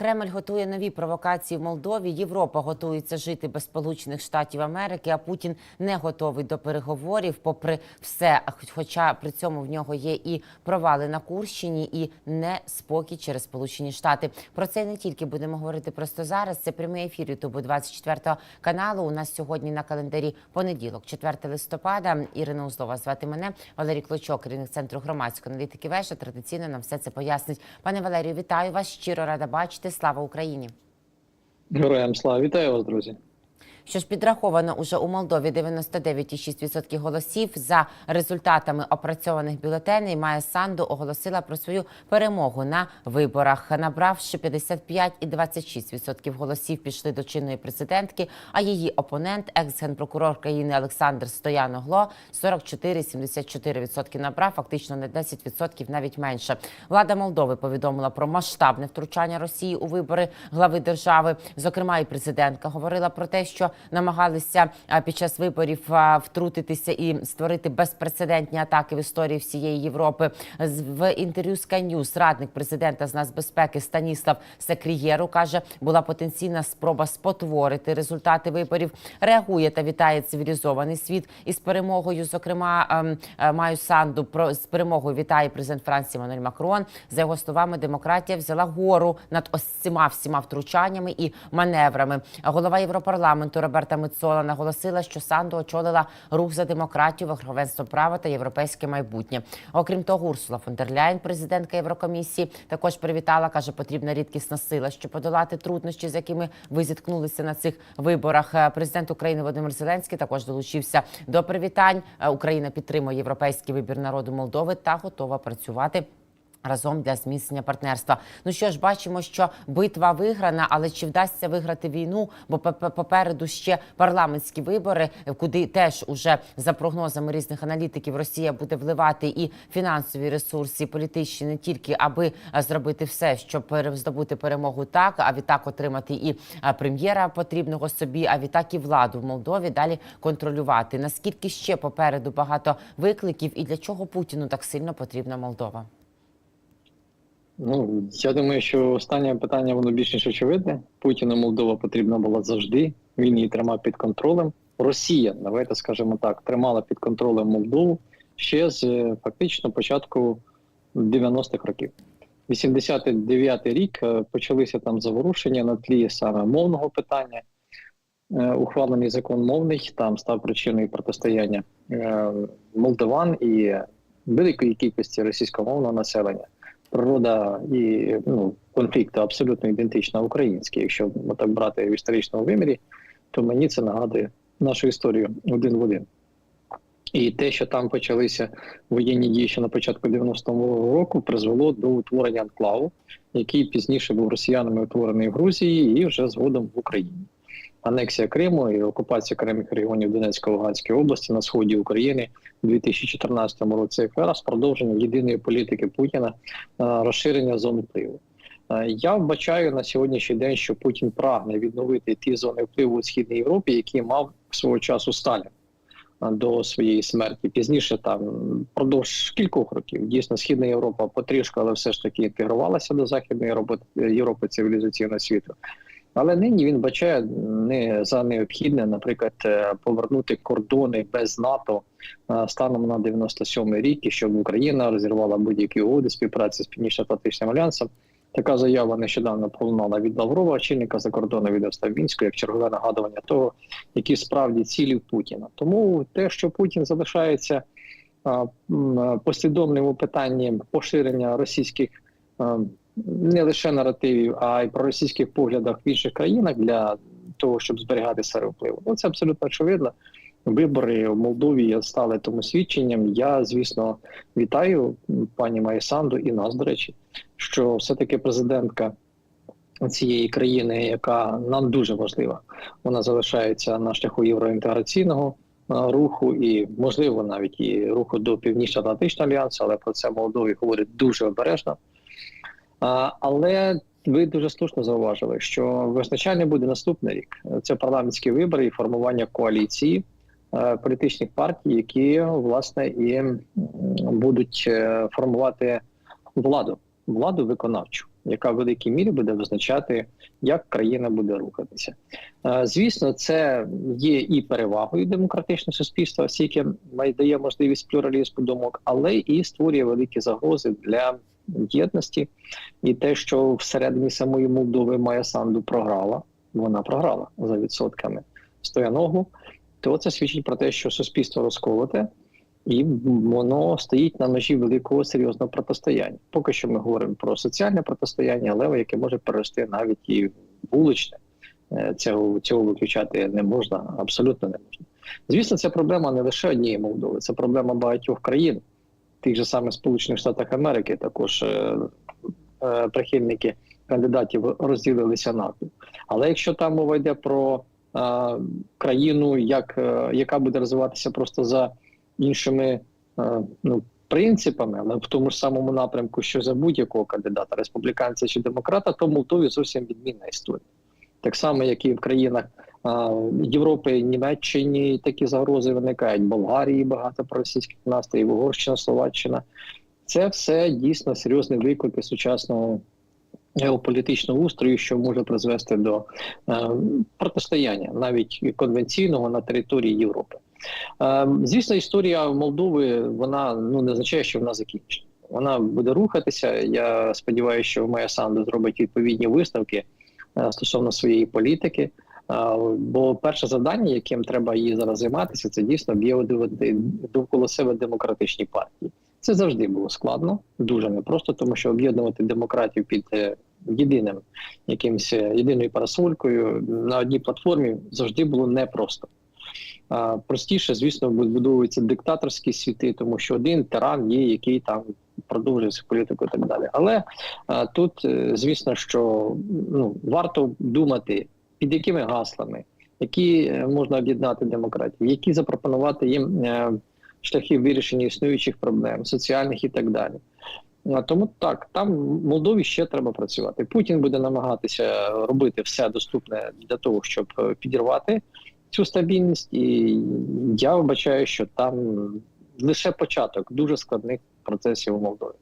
Кремль готує нові провокації в Молдові. Європа готується жити без Сполучених Штатів Америки. А Путін не готовий до переговорів. Попри все, хоча при цьому в нього є і провали на Курщині, і неспокій через Сполучені Штати. Про це не тільки будемо говорити просто зараз. Це прямий ефір Ютубу 24 каналу. У нас сьогодні на календарі понеділок, 4 листопада. Ірина Узлова звати мене Валерій Клочок, керівник центру громадської аналітики. Веша традиційно нам все це пояснить. Пане Валерію, вітаю вас. Щиро рада бачити. Слава Україні. Героям слава вітаю вас, друзі. Що ж підраховано уже у Молдові 99,6% голосів за результатами опрацьованих бюлетеней. Майя Санду оголосила про свою перемогу на виборах, набравши 55,26% голосів, пішли до чинної президентки. А її опонент, екс-генпрокурор країни Олександр Стояногло, 44,74% набрав, фактично на 10% навіть менше. Влада Молдови повідомила про масштабне втручання Росії у вибори глави держави. Зокрема, і президентка говорила про те, що намагалися під час виборів втрутитися і створити безпрецедентні атаки в історії всієї Європи. В інтерв'ю News радник президента з нацбезпеки Станіслав Секрієру каже, була потенційна спроба спотворити результати виборів. Реагує та вітає цивілізований світ із перемогою. Зокрема, ем, е, Маю Санду про з перемогою вітає президент Франції Мануель Макрон. За його словами, демократія взяла гору над ось цими всіма втручаннями і маневрами. Голова Європарламенту Роберта Мецола наголосила, що Санду очолила рух за демократію, верховенство права та європейське майбутнє. Окрім того, Урсула фон дер Ляйн, президентка Єврокомісії, також привітала. каже, потрібна рідкісна сила, щоб подолати труднощі, з якими ви зіткнулися на цих виборах. Е, Президент України Володимир Зеленський також долучився до привітань. Е, Україна підтримує європейський вибір народу Молдови та готова працювати. Разом для зміцнення партнерства. Ну що ж, бачимо, що битва виграна, але чи вдасться виграти війну? Бо пе- попереду ще парламентські вибори, куди теж уже за прогнозами різних аналітиків Росія буде вливати і фінансові ресурси, і політичні не тільки аби е, зробити все, щоб здобути перемогу, так а відтак отримати і е, прем'єра потрібного собі, а відтак і владу в Молдові далі контролювати. Наскільки ще попереду багато викликів, і для чого Путіну так сильно потрібна Молдова? Ну я думаю, що останнє питання воно більш ніж очевидне. Путіну Молдова потрібна була завжди. Він її тримав під контролем. Росія, давайте скажемо так, тримала під контролем Молдову ще з е, фактично початку 90-х років. 89-й рік е, почалися там заворушення на тлі саме мовного питання. Е, Ухвалений закон мовний там став причиною протистояння молдаван і великої кількості російськомовного населення природа і ну, конфлікту абсолютно ідентична українській. Якщо так брати в історичному вимірі, то мені це нагадує нашу історію один в один. І те, що там почалися воєнні дії ще на початку 90-го року, призвело до утворення анклаву, який пізніше був росіянами утворений в Грузії і вже згодом в Україні. Анексія Криму і окупація окремих регіонів Донецької Луганської області на сході України у 2014 році якраз продовження єдиної політики Путіна е, розширення зони впливу. Е, Я вбачаю на сьогоднішній день, що Путін прагне відновити ті зони впливу у східній Європі, які мав свого часу Сталін е, до своєї смерті. Пізніше там впродовж кількох років дійсно східна Європа потрішку, але все ж таки інтегрувалася до західної Європи, Європи цивілізаційного світу. Але нині він бачає не за необхідне, наприклад, е, повернути кордони без НАТО е, станом на 97 рік, щоб Україна розірвала будь-які угоди співпраці з Північно-Атлантичним альянсом. Така заява нещодавно пролунала від Лаврова, очільника закордонного відомства в Мінську, як чергове нагадування того, які справді цілі Путіна. Тому те, що Путін залишається послідовним у питанні поширення російських не лише наративів, а й про російських поглядах в інших країнах для того, щоб зберігати сфери впливу. Ну це абсолютно очевидно. Вибори в Молдові стали тому свідченням. Я, звісно, вітаю пані Майсанду і нас, до речі, що все-таки президентка цієї країни, яка нам дуже важлива, вона залишається на шляху євроінтеграційного руху і, можливо, навіть і руху до Північно-Атлантичного альянсу, але про це Молдові говорить дуже обережно. Але ви дуже слушно зауважили, що визначальний буде наступний рік. Це парламентські вибори і формування коаліції е, політичних партій, які власне і будуть е, формувати владу владу виконавчу, яка в великій мірі буде визначати, як країна буде рухатися. Е, Звісно, це є і перевагою демократичного суспільства, оскільки дає можливість плюралізму думок, але і створює великі загрози для єдності. І те, що всередині самої Молдови Майя Санду програла, вона програла за відсотками стояногу, то це свідчить про те, що суспільство розколоте, і воно стоїть на ножі великого серйозного протистояння. Поки що ми говоримо про соціальне протистояння, але яке може перерости навіть і вуличне. Е, Цього цього виключати не можна, абсолютно не можна. Звісно, це проблема не лише однієї Молдови, це проблема багатьох країн, тих же самих Сполучених Штатах Америки, також е, е, прихильники кандидатів розділилися навпіл. Але якщо там мова йде про е, країну, як, е, яка буде розвиватися просто за іншими е, ну, принципами, але в тому ж самому напрямку, що за будь-якого кандидата, республіканця чи демократа, то в Молдові зовсім відмінна історія. Так само, як і в країнах Європи, Німеччині такі загрози виникають, Болгарії багато проросійських настроїв, Угорщина, Словаччина. Це все дійсно серйозні виклики сучасного геополітичного устрою, що може призвести до е, протистояння навіть конвенційного на території Європи. Е, звісно, історія Молдови вона ну не означає, що вона закінчена. Вона буде рухатися. Я сподіваюся, що Майя Санду зробить відповідні висновки е, стосовно своєї політики. Бо перше завдання, яким треба її зараз займатися, це дійсно об'єднувати довкола себе демократичні партії. Це завжди було складно, дуже непросто, тому що об'єднувати демократію під е, єдиним якимось е, єдиною парасолькою на одній платформі завжди було непросто. Простіше, звісно, будуються диктаторські світи, тому що один тиран є, який там продовжує цю політику і так далі. Але тут, е, звісно, що ну, варто думати, під якими гаслами, які е, можна об'єднати демократію, які запропонувати їм е, шляхи вирішення існуючих проблем, соціальних і так далі. Тому так, там Молдові ще треба працювати. Путін буде намагатися робити все доступне для того, щоб е, підірвати цю стабільність, і я вбачаю, що там лише початок дуже складних процесів у Молдові.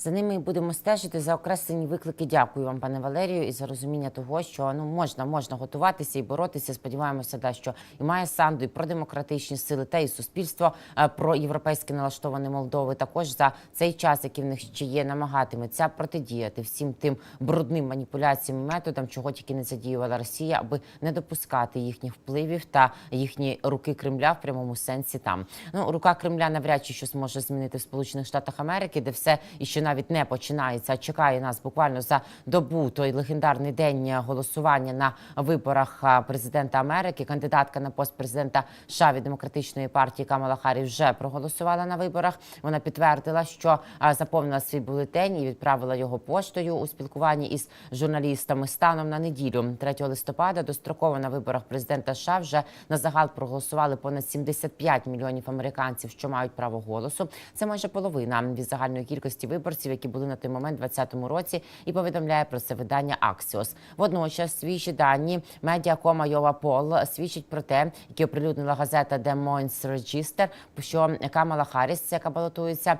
За ними будемо стежити за окреслені виклики. Дякую вам, пане Валерію, і за розуміння того, що ну можна можна готуватися і боротися. Сподіваємося, да, що і має санду, і про демократичні сили, та і суспільство е, про європейське налаштоване Молдови. Також за цей час, який в них ще є, намагатиметься протидіяти всім тим брудним маніпуляціям, і методам, чого тільки не задіювала Росія, аби не допускати їхніх впливів та їхні руки Кремля в прямому сенсі. Там ну рука Кремля навряд чи щось може змінити в Сполучених Штатах Америки, де все і ще навіть не починається. а Чекає нас буквально за добу той легендарний день голосування на виборах президента Америки. Кандидатка на пост президента США від демократичної партії Камала Харріс вже проголосувала на виборах. Вона підтвердила, що заповнила свій бюлетень і відправила його поштою у спілкуванні із журналістами. Станом на неділю, 3 листопада, достроково на виборах президента США вже на загал проголосували понад 75 мільйонів американців, що мають право голосу. Це майже половина від загальної кількості виборців, які були на той момент у 2020 році, і повідомляє про це видання Axios. Водночас свіжі дані медіакома Йова Пол свідчить про те, які оприлюднила газета Des Moines Register, що Камала Харріс, яка балотується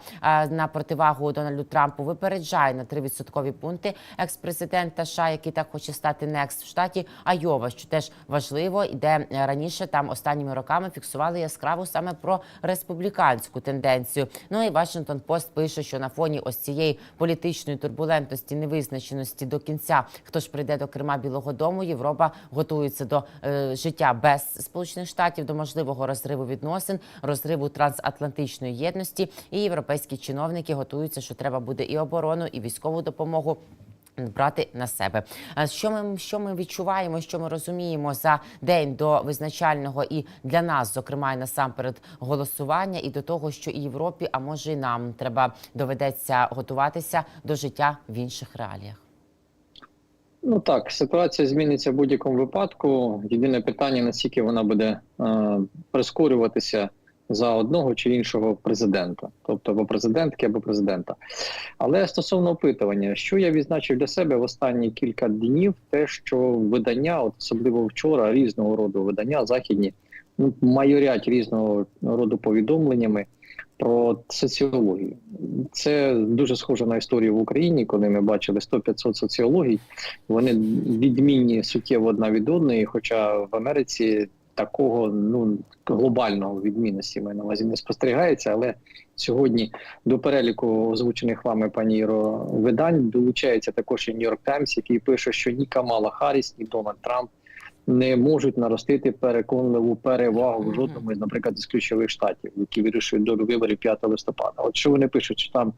на противагу Дональду Трампу, випереджає на 3 відсоткові пункти екс-президента США, який так хоче стати next в штаті Айова, що теж важливо, і е, раніше там останніми роками фіксували яскраву саме про республіканську тенденцію. Ну і Вашингтон Пост пише, що на фоні ось цієї політичної турбулентності, невизначеності до кінця, хто ж прийде до Крима Білого Дому, Європа готується до е, життя без Сполучених Штатів, до можливого розриву відносин, розриву трансатлантичної єдності. І європейські чиновники готуються, що треба буде і оборону, і військову допомогу. Брати на себе, що ми що ми відчуваємо, що ми розуміємо за день до визначального і для нас, зокрема, і насамперед голосування, і до того, що і Європі, а може і нам треба доведеться готуватися до життя в інших реаліях. Ну так, ситуація зміниться в будь-якому випадку. Єдине питання, наскільки вона буде е, прискорюватися за одного чи іншого президента, тобто або президентки, або президента. Але стосовно опитування, що я відзначив для себе в останні кілька днів, те, що видання, от особливо вчора, різного роду видання західні, ну майорять різного роду повідомленнями про соціологію. Це дуже схоже на історію в Україні, коли ми бачили 100-500 соціологій. Вони відмінні суттєво одна від одної, хоча в Америці такого ну глобального відмінності маю на увазі не спостерігається. Але сьогодні до переліку озвучених вами пані Іро видань долучається також і Нью-Йорк Таймс, який пише, що ні Камала Харріс, ні Дональд Трамп не можуть наростити переконливу перевагу в жодному із, наприклад, із ключових штатів, які вирішують долю виборів 5 листопада. От що вони пишуть, що там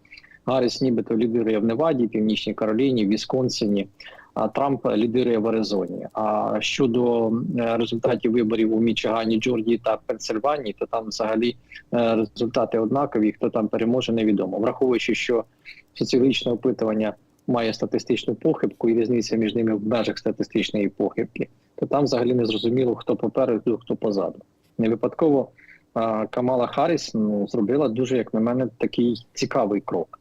Гарріс нібито лідирує в Неваді, Північній Кароліні, Вісконсині, Трамп лідирує в Аризоні. А щодо е, результатів виборів у Мічигані, Джордії та Пенсильванії, то там взагалі е, результати однакові. Хто там переможе, невідомо. Враховуючи, що соціологічне опитування має статистичну похибку і різниця між ними в межах статистичної похибки, то там взагалі не зрозуміло, хто попереду, хто позаду. Не випадково Камала Харріс ну, зробила дуже, як на мене, такий цікавий крок.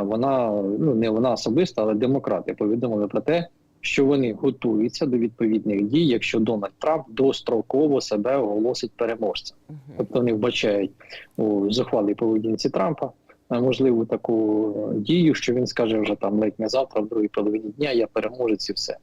Вона ну не вона особисто, але демократи повідомили про те, що вони готуються до відповідних дій, якщо Дональд Трамп достроково себе оголосить переможцем. Тобто вони вбачають у зухвалій поведінці Трампа можливу таку дію, що він скаже вже там ледь не завтра, в другій половині дня я переможець і все.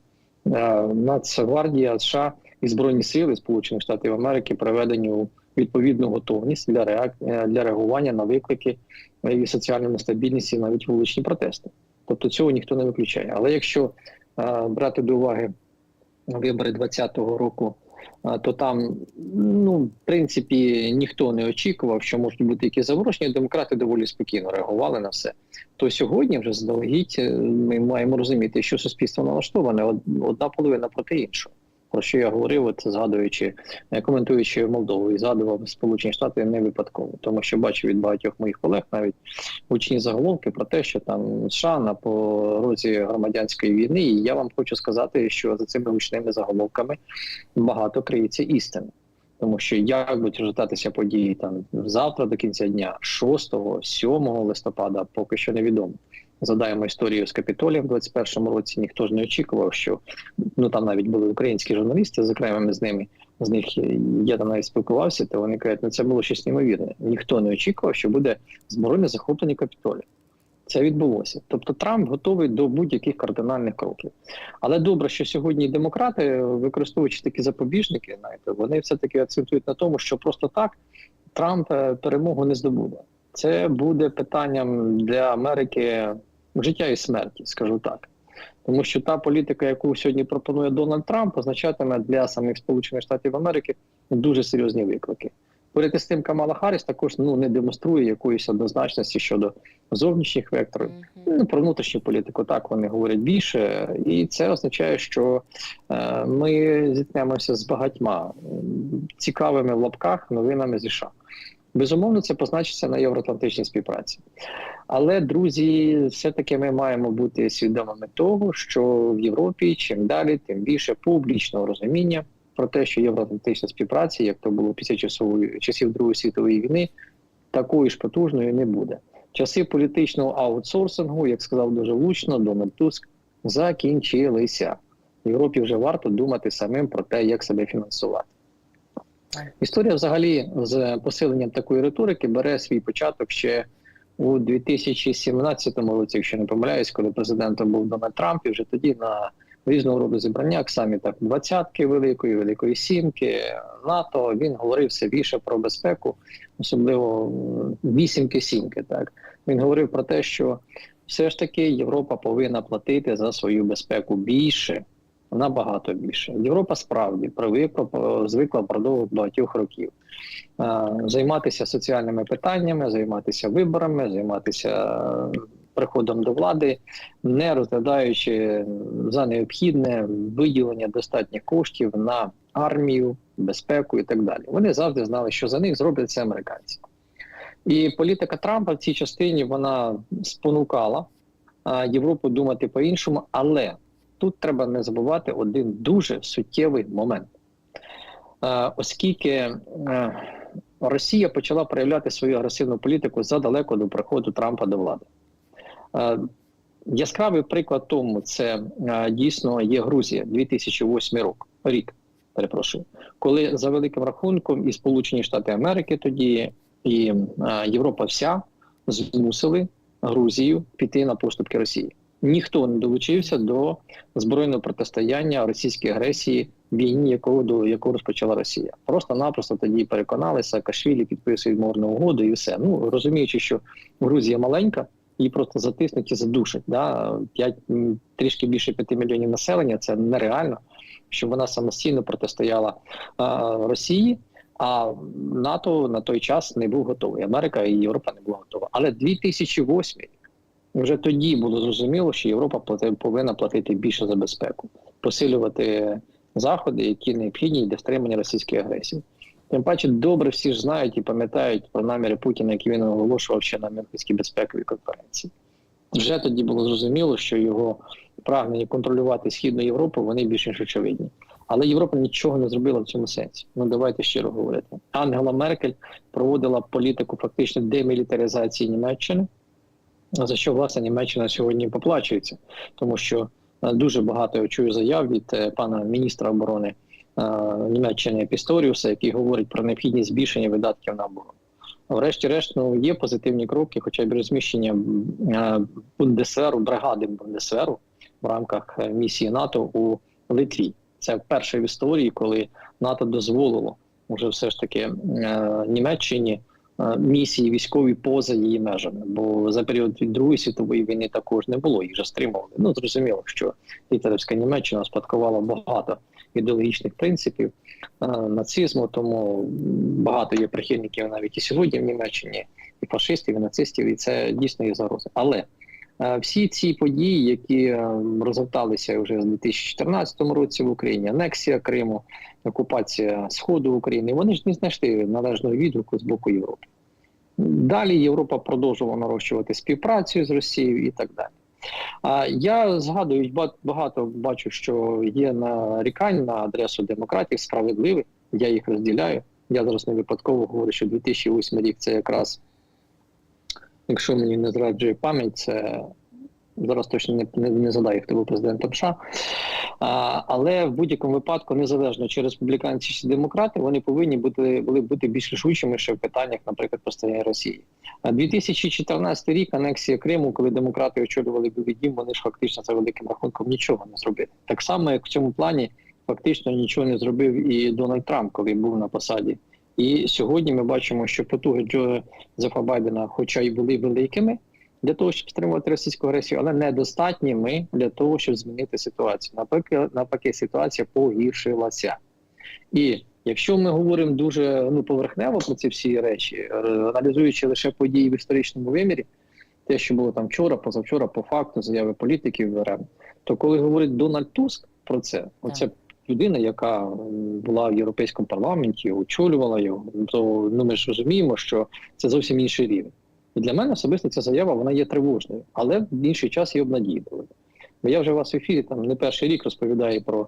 Е, Нацгвардія США і Збройні сили Сполучених Штатів Америки приведені у відповідну готовність для реак... е, для реагування на виклики е, і соціальну нестабільність, і навіть вуличні протести. Тобто цього ніхто не виключає. Але якщо е, брати до уваги вибори 2020 року, е, то там, ну, в принципі, ніхто не очікував, що можуть бути якісь заворушення. Демократи доволі спокійно реагували на все. То сьогодні вже заздалегідь е, ми маємо розуміти, що суспільство налаштоване одна половина проти іншого. Про що я говорив, от згадуючи, е, коментуючи Молдову, і згадував Сполучені Штати не випадково, тому що бачив від багатьох моїх колег навіть гучні заголовки про те, що там США на порозі громадянської війни. І я вам хочу сказати, що за цими гучними заголовками багато криється істини. Тому що як будуть розгортатися події там завтра до кінця дня, 6, 7 листопада, поки що невідомо. Задаємо історію з Капітолієм в 21-му році. Ніхто ж не очікував, що ну там навіть були українські журналісти з окремими з ними. З них я там навіть спілкувався, то вони кажуть, ну це було щось неймовірне. Ніхто не очікував, що буде збройне захоплення Капітолія. Це відбулося. Тобто Трамп готовий до будь-яких кардинальних кроків. Але добре, що сьогодні демократи, використовуючи такі запобіжники, знаєте, вони все таки акцентують на тому, що просто так Трамп е, перемогу не здобуде. Це буде питанням для Америки життя і смерті, скажу так. Тому що та політика, яку сьогодні пропонує Дональд Трамп, означатиме для самих Сполучених Штатів Америки дуже серйозні виклики. Поряд з тим Камала Харріс також ну не демонструє якоїсь однозначності щодо зовнішніх векторів. Ну, про внутрішню політику так вони говорять більше, і це означає, що е, ми зіткнемося з багатьма цікавими в лапках новинами зі США. Безумовно, це позначиться на євроатлантичній співпраці. Але, друзі, все-таки ми маємо бути свідомими того, що в Європі чим далі, тим більше публічного розуміння про те, що євроатлантична співпраця, як то було після часової часів Другої світової війни, такою ж потужною не буде. Часи політичного аутсорсингу, як сказав дуже влучно Дональд Туск, закінчилися. Європі вже варто думати самим про те, як себе фінансувати. Історія, взагалі, з посиленням такої риторики бере свій початок ще у 2017 році, якщо не помиляюсь, коли президентом був Дональд Трамп, і вже тоді на різного роду зібраннях, самі так двадцятки великої, великої сімки, НАТО. Він говорив все більше про безпеку, особливо вісімки сімки. Так він говорив про те, що все ж таки Європа повинна платити за свою безпеку більше. Набагато більше. Європа справді привикла, звикла впродовж багатьох років е, займатися соціальними питаннями, займатися виборами, займатися е, приходом до влади, не розглядаючи за необхідне виділення достатньо коштів на армію, безпеку і так далі. Вони завжди знали, що за них зроблять це американці. І політика Трампа в цій частині вона спонукала е, Європу думати по-іншому, але тут треба не забувати один дуже суттєвий момент. Е, оскільки е, Росія почала проявляти свою агресивну політику задалеко до приходу Трампа до влади. Е, яскравий приклад тому це дійсно є Грузія 2008 рік, рік, перепрошую, коли за великим рахунком і Сполучені Штати Америки тоді і Європа вся змусили Грузію піти на поступки Росії. Ніхто не долучився до збройного протистояння російській агресії війні, якого до яку розпочала Росія. Просто-напросто тоді переконалися, Саакашвілі підписує мирну угоду і все. Ну розуміючи, що Грузія маленька, її просто затиснуть і задушать. Да? 5, трішки більше 5 мільйонів населення це нереально, щоб вона самостійно протистояла а, Росії. А НАТО на той час не був готовий. Америка і Європа не була готова. Але 2008 рік вже тоді було зрозуміло, що Європа повинна платити більше за безпеку, посилювати заходи, які необхідні для стримання російської агресії. Тим паче, добре всі ж знають і пам'ятають про наміри Путіна, які він оголошував ще на Мюнхенській безпековій конференції. Вже тоді було зрозуміло, що його прагнення контролювати східну Європу вони більш ніж очевидні. Але Європа нічого не зробила в цьому сенсі. Ну давайте щиро говорити. Ангела Меркель проводила політику фактично демілітаризації Німеччини, за що власне Німеччина сьогодні поплачується, тому що е, дуже багато я чую заяв від е, пана міністра оборони е, Німеччини Пісторіуса, який говорить про необхідність збільшення видатків на оборону. Врешті-решт, ну є позитивні кроки, хоча б розміщення Бундесверу, бригади Бундесверу в рамках місії НАТО у Литві. Це вперше в історії, коли НАТО дозволило вже все ж таки Німеччині місії військові поза її межами. Бо за період від Другої світової війни також не було, їх же стримували. Ну зрозуміло, що гітлерівська Німеччина спадкувала багато ідеологічних принципів е, нацизму, тому багато є прихильників навіть і сьогодні в Німеччині, і фашистів, і нацистів, і це дійсно є загроза. Але Е, Всі ці події, які е, розгорталися вже в 2014 році в Україні, анексія Криму, окупація Сходу України, вони ж не знайшли належного відгуку з боку Європи. Далі Європа продовжувала нарощувати співпрацю з Росією і так далі. А я згадую, багато бачу, що є нарікань на адресу демократів справедливих. Я їх розділяю. Я зараз не випадково говорю, що 2008 рік це якраз якщо мені не зраджує пам'ять, це зараз точно не, не, не згадаю, хто був президентом США. А, але в будь-якому випадку, незалежно чи республіканці чи демократи, вони повинні бути були бути більш рішучими ще в питаннях, наприклад, постояння Росії. А 2014 рік анексія Криму, коли демократи очолювали Білий Дім, вони ж фактично за великим рахунком нічого не зробили. Так само, як в цьому плані фактично нічого не зробив і Дональд Трамп, коли був на посаді. І сьогодні ми бачимо, що потуги Джозефа Байдена, хоча й були великими для того, щоб стримувати російську агресію, але недостатніми для того, щоб змінити ситуацію. Навпаки, навпаки, ситуація погіршилася. І якщо ми говоримо дуже ну поверхнево про ці всі речі, е, аналізуючи лише події в історичному вимірі, те, що було там вчора, позавчора, по факту, заяви політиків то коли говорить Дональд Туск про це, оце людина, яка була в європейському парламенті, очолювала його, то ну ми ж розуміємо, що це зовсім інший рівень. І для мене особисто ця заява вона є тривожною, але в інший час і обнадійливою. Бо я вже у вас в ефірі там не перший рік розповідаю про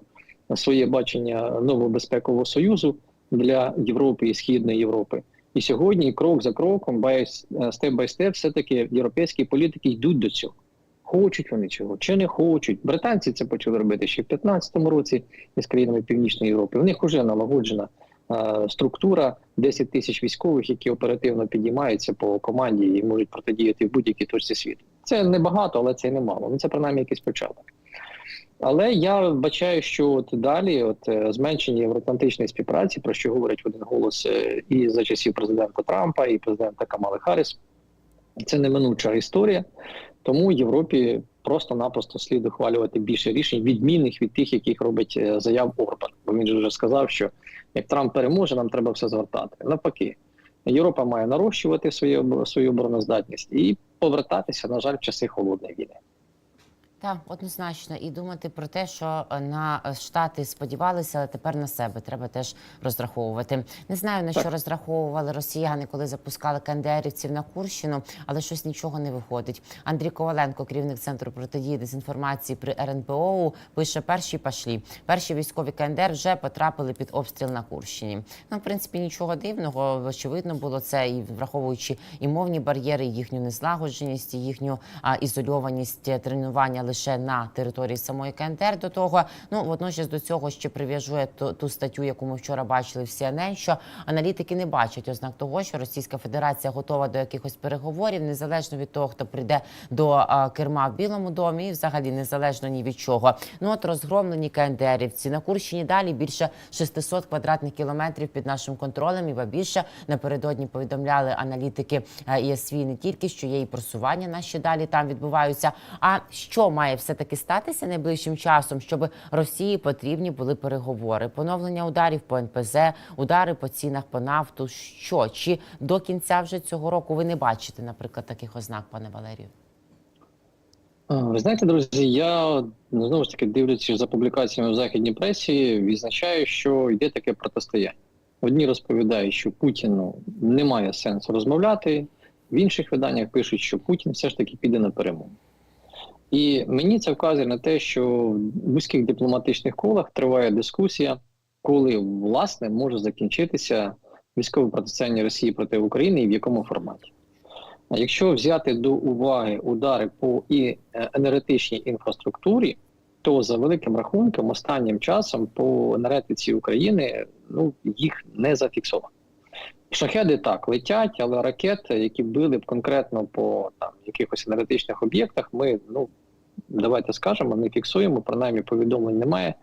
своє бачення нового безпекового союзу для Європи і Східної Європи. І сьогодні, крок за кроком, степ бай степ, все таки європейські політики йдуть до цього. Хочуть вони цього чи не хочуть. Британці це почали робити ще в 2015 році із країнами Північної Європи. В них вже налагоджена е, структура 10 тисяч військових, які оперативно підіймаються по команді і можуть протидіяти в будь-якій точці світу. Це не багато, але це й немало. Ну це принаймні якийсь початок. Але я бачаю, що от далі, от е, зменшення євроатлантичної співпраці, про що говорять в один голос е, і за часів президента Трампа, і президента Камали Харріс, це неминуча історія. Тому Європі просто-напросто слід ухвалювати більше рішень, відмінних від тих, яких робить е, заяв Орбан. Бо він же вже сказав, що як Трамп переможе, нам треба все згортати. Навпаки, Європа має нарощувати свою свою обороноздатність і повертатися, на жаль, в часи холодної війни. Так, однозначно, і думати про те, що е, на е, штати сподівалися, але тепер на себе треба теж розраховувати. Не знаю на що розраховували росіяни, коли запускали КНДРівців на Курщину, але щось нічого не виходить. Андрій Коваленко, керівник центру протидії дезінформації при РНБО, пише: перші пашлі. Перші військові КНДР вже потрапили під обстріл на Курщині. Ну, в принципі, нічого дивного. Очевидно було це, і враховуючи і мовні бар'єри, і їхню незлагодженість, і їхню а, ізольованість е, тренування лише на території самої КНДР. До того ну водночас до цього ще прив'яжує ту, ту статтю, яку ми вчора бачили в CNN, що аналітики не бачать ознак того, що Російська Федерація готова до якихось переговорів, незалежно від того, хто прийде до керма в Білому домі, і взагалі незалежно ні від чого. Ну от розгромлені КНДРівці на Курщині далі більше 600 квадратних кілометрів під нашим контролем. І більше напередодні повідомляли аналітики е, ЄСВ не тільки що є і просування наші далі там відбуваються. А що має все таки статися найближчим часом, щоб Росії потрібні були переговори, поновлення ударів по НПЗ, удари по цінах по нафту. Що чи до кінця вже цього року ви не бачите, наприклад, таких ознак, пане Валерію? Ви знаєте, друзі, я ну, знову ж таки дивлячись за публікаціями в західній пресі, відзначаю, що йде таке протистояння. Одні розповідають, що Путіну немає сенсу розмовляти, в інших виданнях пишуть, що Путін все ж таки піде на перемогу. І мені це вказує на те, що в вузьких дипломатичних колах триває дискусія, коли власне може закінчитися військове протистояння Росії проти України і в якому форматі. А Якщо взяти до уваги удари по і е, енергетичній інфраструктурі, то за великим рахунком останнім часом по енергетиці України ну їх не зафіксовано. Шахеди так летять, але ракети, які били б конкретно по там якихось енергетичних об'єктах, ми ну давайте скажемо, не фіксуємо, принаймні повідомлень немає.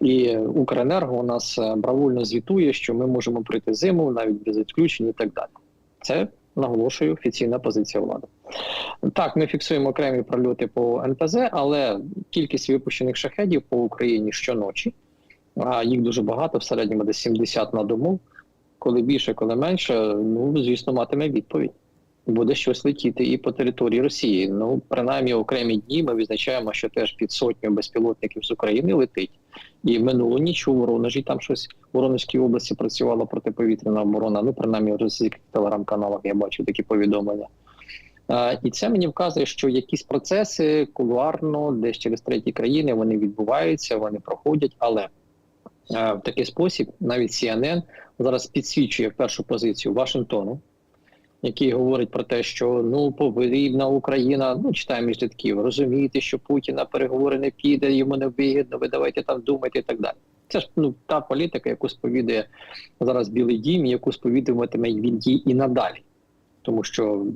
І Укренерго у нас е, бравульно звітує, що ми можемо пройти зиму навіть без відключень і так далі. Це наголошую офіційна позиція влади. Так, ми фіксуємо окремі прольоти по НПЗ, але кількість випущених шахедів по Україні щоночі, а їх дуже багато, в середньому десь 70 на дому. Коли більше, коли менше, ну звісно, матиме відповідь. Буде щось летіти і по території Росії. Ну, принаймні, окремі дні ми відзначаємо, що теж під сотню безпілотників з України летить. І минулу ніч у Воронежі там щось в Воронежській області працювала протиповітряна оборона. Ну, принаймні, в російських телеграм-каналах я бачу такі повідомлення. Е, і це мені вказує, що якісь процеси кулуарно, десь через треті країни вони відбуваються, вони проходять, але е, в такий спосіб навіть CNN зараз підсвічує першу позицію Вашингтону, який говорить про те, що ну потрібна Україна, ну читаємо між рядків, розумієте, що Путін на переговори не піде, йому не вигідно, ви давайте там думайте і так далі. Це ж ну та політика, яку сповідує зараз Білий Дім, яку сповідуватиме він їй і надалі. Тому що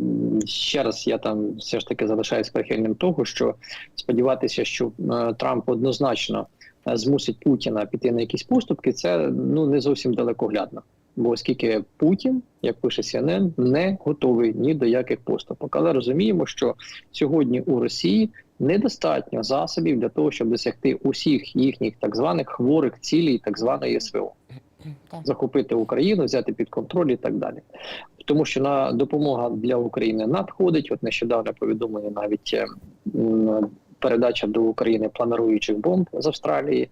ще раз я там все ж таки залишаюсь прихильним того, що сподіватися, що е, Трамп однозначно е, змусить Путіна піти на якісь поступки, це ну не зовсім далекоглядно. Бо оскільки Путін, як пише CNN, не готовий ні до яких поступок. Але розуміємо, що сьогодні у Росії недостатньо засобів для того, щоб досягти усіх їхніх так званих хворих цілей, так званої СВО захопити Україну, взяти під контроль і так далі. Тому що на допомога для України надходить. От нещодавно повідомлення навіть е, м, передача до України планируючих бомб з Австралії,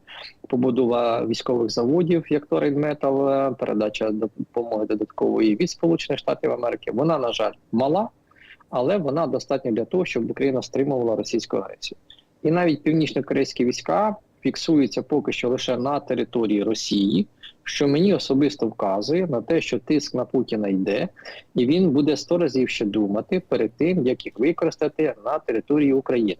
побудова військових заводів, як Торейн Метал, передача допомоги додаткової від Сполучених Штатів Америки. Вона, на жаль, мала, але вона достатня для того, щоб Україна стримувала російську агресію. І навіть північно-корейські війська фіксуються поки що лише на території Росії що мені особисто вказує на те, що тиск на Путіна йде, і він буде сто разів ще думати перед тим, як їх використати на території України.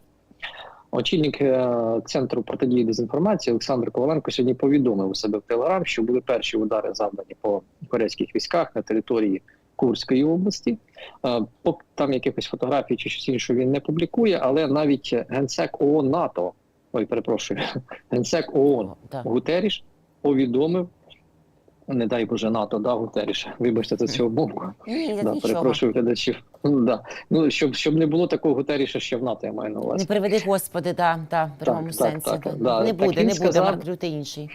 Очільник е, центру протидії дезінформації Олександр Коваленко сьогодні повідомив у себе в Телеграм, що були перші удари завдані по корейських військах на території Курської області. Е, Там якихось фотографій чи щось інше він не публікує, але навіть генсек ООН НАТО, ой, перепрошую, генсек ООН Гутеріш повідомив, не дай Боже НАТО, да, Гутеріш, вибачте за цю обмовку. Да, перепрошую глядачів. Ну, да. ну, щоб, щоб не було такого Гутеріша ще в НАТО, я маю на увазі. Не приведи господи, да, да, в прямому так, сенсі. так, да. да. Не Так буде, не буде, сказав- Марк Рюте інший.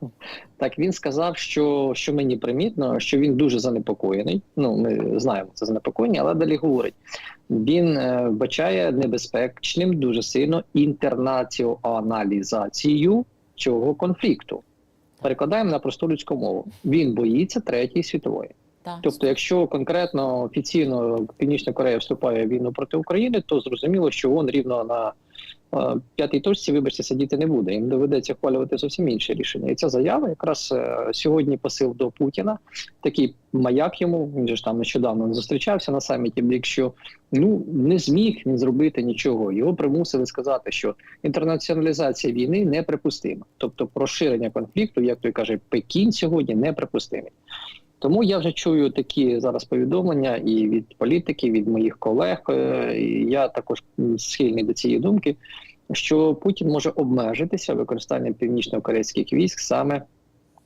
Так він сказав, що, що мені примітно, що він дуже занепокоєний. Ну, ми знаємо це занепокоєння, але далі говорить. Він е, небезпечним дуже сильно інтернаціоналізацію цього конфлікту. Перекладаємо на просту людську мову. Він боїться третьої світової. Так. Тобто, якщо конкретно офіційно Північна Корея вступає в війну проти України, то зрозуміло, що він рівно на п'ятій точці, вибачте, сидіти не буде. Їм доведеться ухвалювати зовсім інше рішення. І ця заява якраз е, сьогодні посил до Путіна. Такий маяк йому. Він же ж там нещодавно зустрічався на саміті. Блік, що ну не зміг він зробити нічого. Його примусили сказати, що інтернаціоналізація війни неприпустима. Тобто, розширення конфлікту, як той каже, Пекін сьогодні неприпустимий. Тому я вже чую такі зараз повідомлення і від політиків, від моїх колег. е, і Я також схильний до цієї думки, що Путін може обмежитися використанням північно-корейських військ саме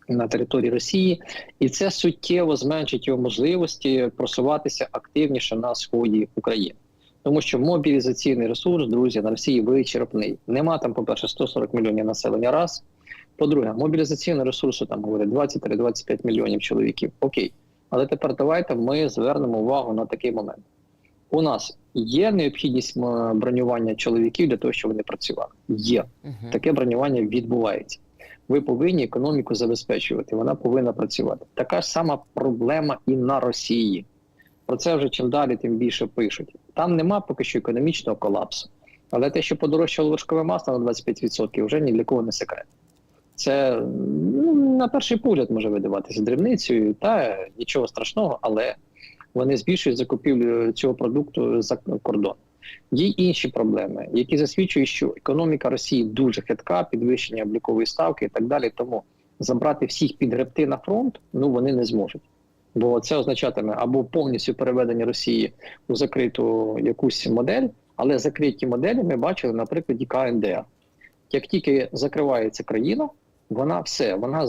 на території Росії, і це суттєво зменшить його можливості просуватися активніше на сході України. Тому що мобілізаційний ресурс, друзі, на Росії вичерпний. Нема там, по-перше, 140 мільйонів населення раз. По-друге, мобілізаційного ресурсу там говорять 23-25 мільйонів чоловіків. Окей. Але тепер давайте ми звернемо увагу на такий момент. У нас є необхідність бронювання чоловіків для того, щоб вони працювали. Є таке бронювання відбувається. Ви повинні економіку забезпечувати, вона повинна працювати. Така ж сама проблема і на Росії. Про це вже чим далі, тим більше пишуть. Там нема поки що економічного колапсу. Але те, що подорожчало вершкове масло на 25%, вже ні для кого не секрет. Це ну, на перший погляд може видаватися дрібницею, та нічого страшного, але вони збільшують закупівлю цього продукту за кордон. Є інші проблеми, які засвідчують, що економіка Росії дуже хитка, підвищення облікової ставки і так далі. Тому забрати всіх під гребти на фронт ну вони не зможуть. Бо це означатиме або повністю переведення Росії у закриту якусь модель, але закриті моделі ми бачили на прикладі КНДР. Як тільки закривається країна, вона все, вона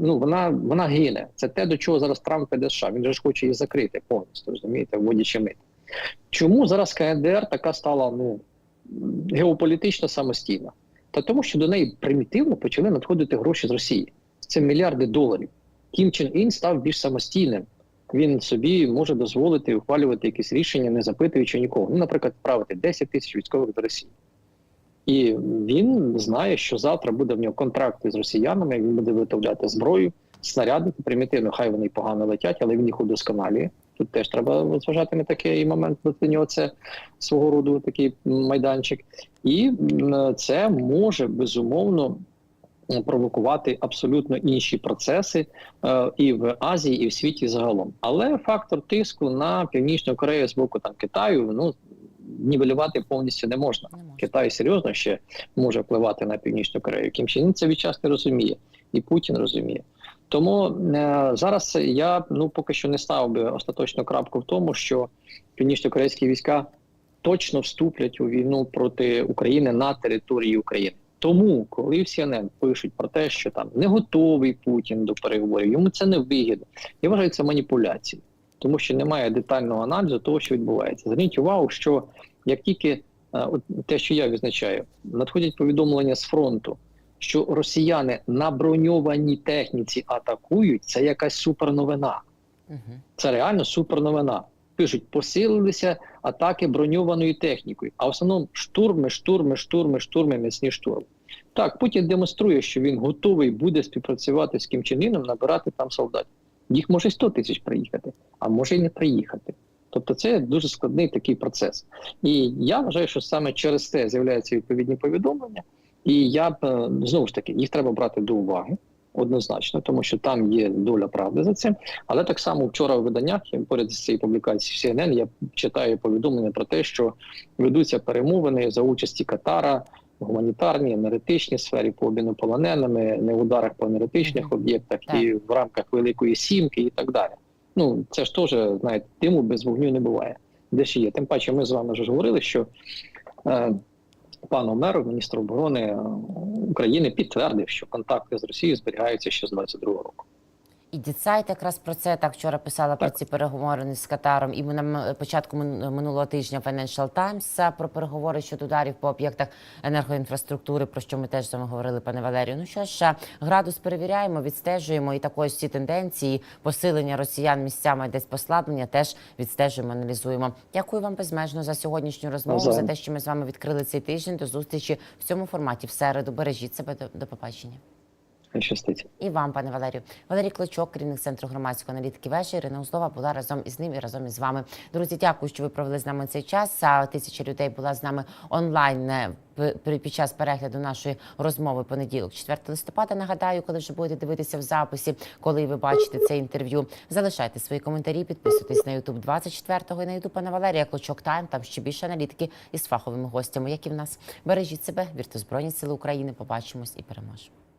ну, вона, вона гине. Це те, до чого зараз Трамп піде США. Він же ж хоче її закрити повністю, розумієте, вводячи мит. Чому зараз КНДР така стала ну, геополітично самостійна? Та тому, що до неї примітивно почали надходити гроші з Росії. Це мільярди доларів. Кім Чен Ін став більш самостійним. Він собі може дозволити ухвалювати якісь рішення, не запитуючи нікого. Ну, наприклад, вправити 10 тисяч військових до Росії. І він знає, що завтра буде в нього контракт з росіянами, він буде виготовляти зброю, снарядники, примітивно, хай вони погано летять, але він їх удосконалює. Тут теж треба зважати на такий момент. Для нього це свого роду такий майданчик. І це може безумовно провокувати абсолютно інші процеси е, і в Азії, і в світі загалом. Але фактор тиску на північну Корею з боку там Китаю ну нівелювати повністю не можна. Не можна. Китай серйозно ще може впливати на північну Корею. Кім Чен Ін це не розуміє, і Путін розуміє. Тому е, зараз я ну поки що не ставив би остаточну крапку в тому, що північно-корейські війська точно вступлять у війну проти України на території України. Тому, коли в CNN пишуть про те, що там не готовий Путін до переговорів, йому це не вигідно. Я вважаю це маніпуляцією, тому що немає детального аналізу того, що відбувається. Зверніть увагу, що як тільки е, от те, що я відзначаю, надходять повідомлення з фронту, що росіяни на броньованій техніці атакують, це якась суперновина. Це реально суперновина. Пишуть, посилилися атаки броньованою технікою, а в основному штурми, штурми, штурми, штурми, міцні штурми. Так, Путін демонструє, що він готовий буде співпрацювати з Кім Чен Іном, набирати там солдатів. Їх може 100 тисяч приїхати, а може і не приїхати. Тобто це дуже складний такий процес. І я вважаю, що саме через це з'являються відповідні повідомлення. І я б е, знову ж таки їх треба брати до уваги однозначно, тому що там є доля правди за цим. Але так само вчора в виданнях поряд з цією повідомленням CNN я читаю повідомлення про те, що ведуться перемовини за участі Катара. Гуманітарній, енергетичній сфері по обміну полоненими, не в ударах по енергетичних об'єктах і в рамках Великої Сімки, і так далі. Ну це ж теж знаєте, диму без вогню не буває. Де ще є? Тим паче, ми з вами вже говорили, що е, пан Омеров, міністр оборони е, України, підтвердив, що контакти з Росією зберігаються ще з 22-го року. І Діцайт якраз про це так вчора писала про ці переговори з Катаром. І ми на початку минулого тижня Financial Times про переговори щодо ударів по об'єктах енергоінфраструктури, про що ми теж з вами говорили, пане Валерію. Ну що ж, градус перевіряємо, відстежуємо і також всі тенденції посилення росіян місцями, десь послаблення, теж відстежуємо, аналізуємо. Дякую вам безмежно за сьогоднішню розмову, Навзаєм. за те, що ми з вами відкрили цей тиждень. До зустрічі в цьому форматі в середу. Бережіть себе до побачення. Щастить. І вам, пане Валерію. Валерій Клочок, керівник центру громадської аналітики вежі. Ірина Узлова була разом із ним і разом із вами. Друзі, дякую, що ви провели з нами цей час. Тисяча людей була з нами онлайн е, під час перегляду нашої розмови понеділок, 4 листопада. Нагадаю, коли вже будете дивитися в записі, коли ви бачите це інтерв'ю. Залишайте свої коментарі, підписуйтесь на YouTube 24-го і на YouTube пана Валерія Клочок Тайм. Там ще більше аналітики із фаховими гостями, як і в нас. Бережіть себе, вірте Збройні Сили України. Побачимось і переможемо.